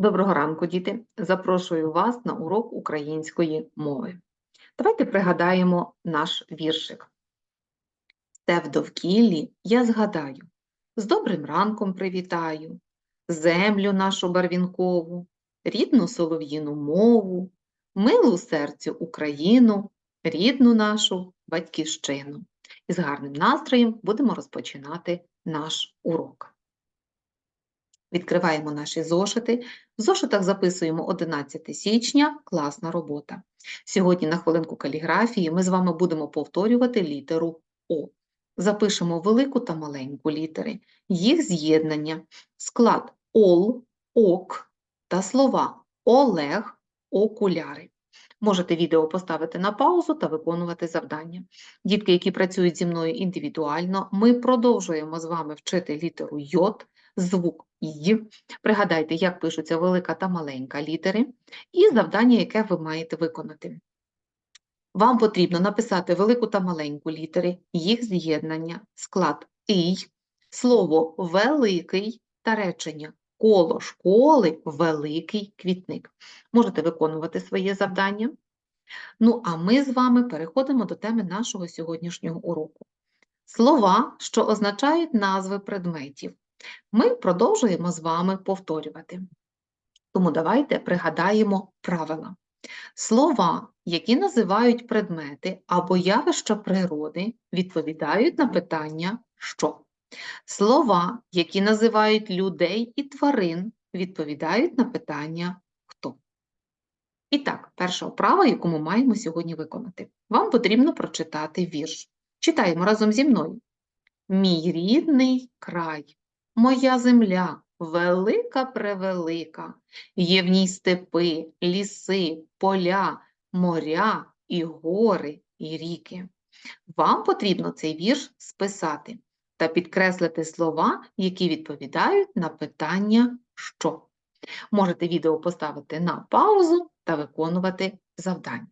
Доброго ранку, діти! Запрошую вас на урок української мови. Давайте пригадаємо наш віршик. Те в довкіллі я згадаю, з добрим ранком привітаю, землю нашу барвінкову, рідну солов'їну мову, милу серцю Україну, рідну нашу батьківщину. І з гарним настроєм будемо розпочинати наш урок. Відкриваємо наші зошити. В зошитах записуємо 11 січня, класна робота. Сьогодні на хвилинку каліграфії ми з вами будемо повторювати літеру О. Запишемо велику та маленьку літери, їх з'єднання, склад ОЛ, ОК та слова Олег, окуляри. Можете відео поставити на паузу та виконувати завдання. Дітки, які працюють зі мною індивідуально, ми продовжуємо з вами вчити літеру Й, звук І. Пригадайте, як пишуться велика та маленька літери, і завдання, яке ви маєте виконати. Вам потрібно написати велику та маленьку літери, їх з'єднання, склад «ий», слово великий та речення коло школи великий квітник. Можете виконувати своє завдання. Ну, а ми з вами переходимо до теми нашого сьогоднішнього уроку. Слова, що означають назви предметів. Ми продовжуємо з вами повторювати. Тому давайте пригадаємо правила. Слова, які називають предмети або явища природи, відповідають на питання що. Слова, які називають людей і тварин, відповідають на питання хто. І так, перша вправа, яку ми маємо сьогодні виконати. Вам потрібно прочитати вірш. Читаємо разом зі мною. Мій рідний край, моя земля, велика превелика, є в ній степи, ліси, поля, моря і гори, і ріки. Вам потрібно цей вірш списати та підкреслити слова, які відповідають на питання що. Можете відео поставити на паузу та виконувати завдання.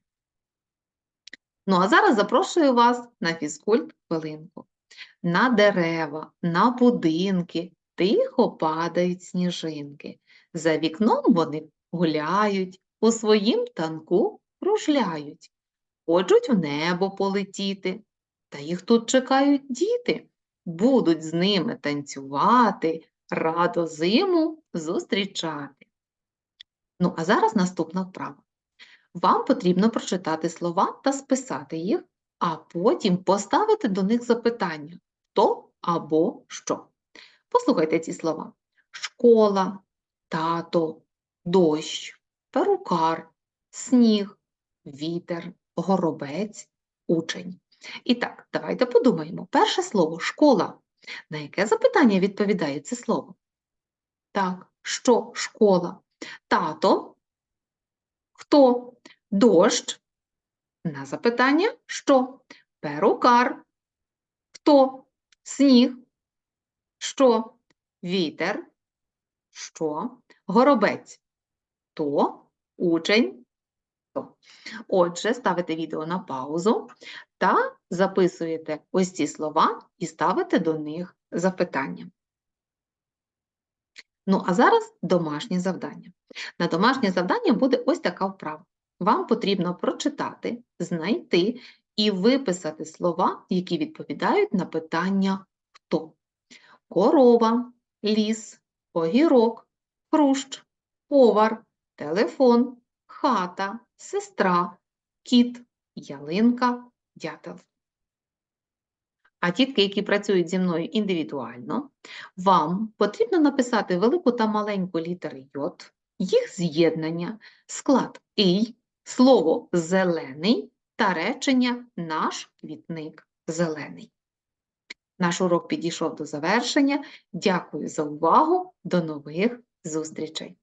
Ну а зараз запрошую вас на фізкульт хвилинку. На дерева, на будинки тихо падають сніжинки. За вікном вони гуляють, у своїм танку кружляють, хочуть в небо полетіти, та їх тут чекають діти, будуть з ними танцювати, радо зиму зустрічати. Ну, а зараз наступна вправа. Вам потрібно прочитати слова та списати їх, а потім поставити до них запитання хто або що. Послухайте ці слова: школа, тато, дощ, перукар, сніг, вітер, горобець, учень. І так, давайте подумаємо. Перше слово школа. На яке запитання відповідає це слово? Так, що школа? Тато? Хто? Дощ? На запитання що? Перукар? Хто? Сніг? Що? Вітер? Що? Горобець? То? Учень? То. Отже, ставите відео на паузу та записуєте ось ці слова і ставите до них запитання. Ну, а зараз домашнє завдання. На домашнє завдання буде ось така вправа. Вам потрібно прочитати, знайти і виписати слова, які відповідають на питання хто. Корова, ліс, огірок, хрущ, повар, телефон, хата, сестра, кіт, ялинка, дятел. А дітки, які працюють зі мною індивідуально, вам потрібно написати велику та маленьку літери Й, їх з'єднання, склад «ий», слово зелений та речення наш квітник зелений. Наш урок підійшов до завершення. Дякую за увагу. До нових зустрічей!